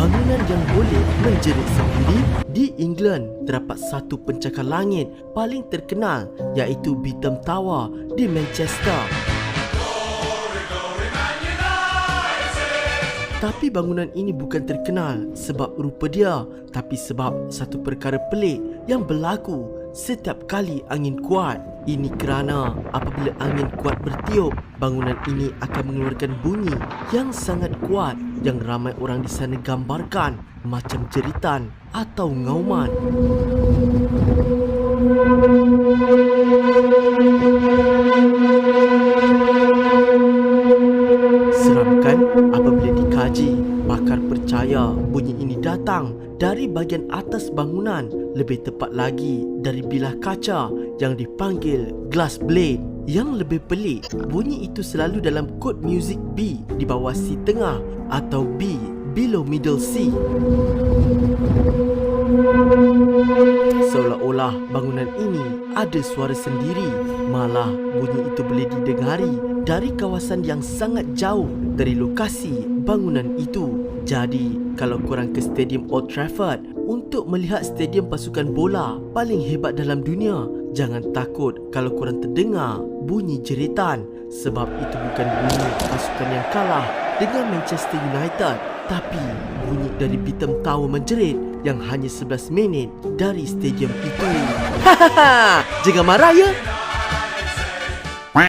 bangunan yang boleh menjerit sendiri di England terdapat satu pencakar langit paling terkenal iaitu Beetham Tower di Manchester. Tapi bangunan ini bukan terkenal sebab rupa dia tapi sebab satu perkara pelik yang berlaku setiap kali angin kuat. Ini kerana apabila angin kuat bertiup, bangunan ini akan mengeluarkan bunyi yang sangat kuat yang ramai orang di sana gambarkan macam jeritan atau ngauman. Seram kan apabila dikaji Bakar percaya bunyi ini datang dari bahagian atas bangunan Lebih tepat lagi dari bilah kaca yang dipanggil glass blade Yang lebih pelik, bunyi itu selalu dalam kod muzik B di bawah C tengah Atau B below middle C. Seolah-olah bangunan ini ada suara sendiri. Malah bunyi itu boleh didengari dari kawasan yang sangat jauh dari lokasi bangunan itu. Jadi kalau korang ke Stadium Old Trafford Untuk melihat stadium pasukan bola paling hebat dalam dunia Jangan takut kalau korang terdengar bunyi jeritan Sebab itu bukan bunyi pasukan yang kalah dengan Manchester United Tapi bunyi dari Beetham Tower menjerit yang hanya 11 minit dari stadium itu. Hahaha, jangan marah ya.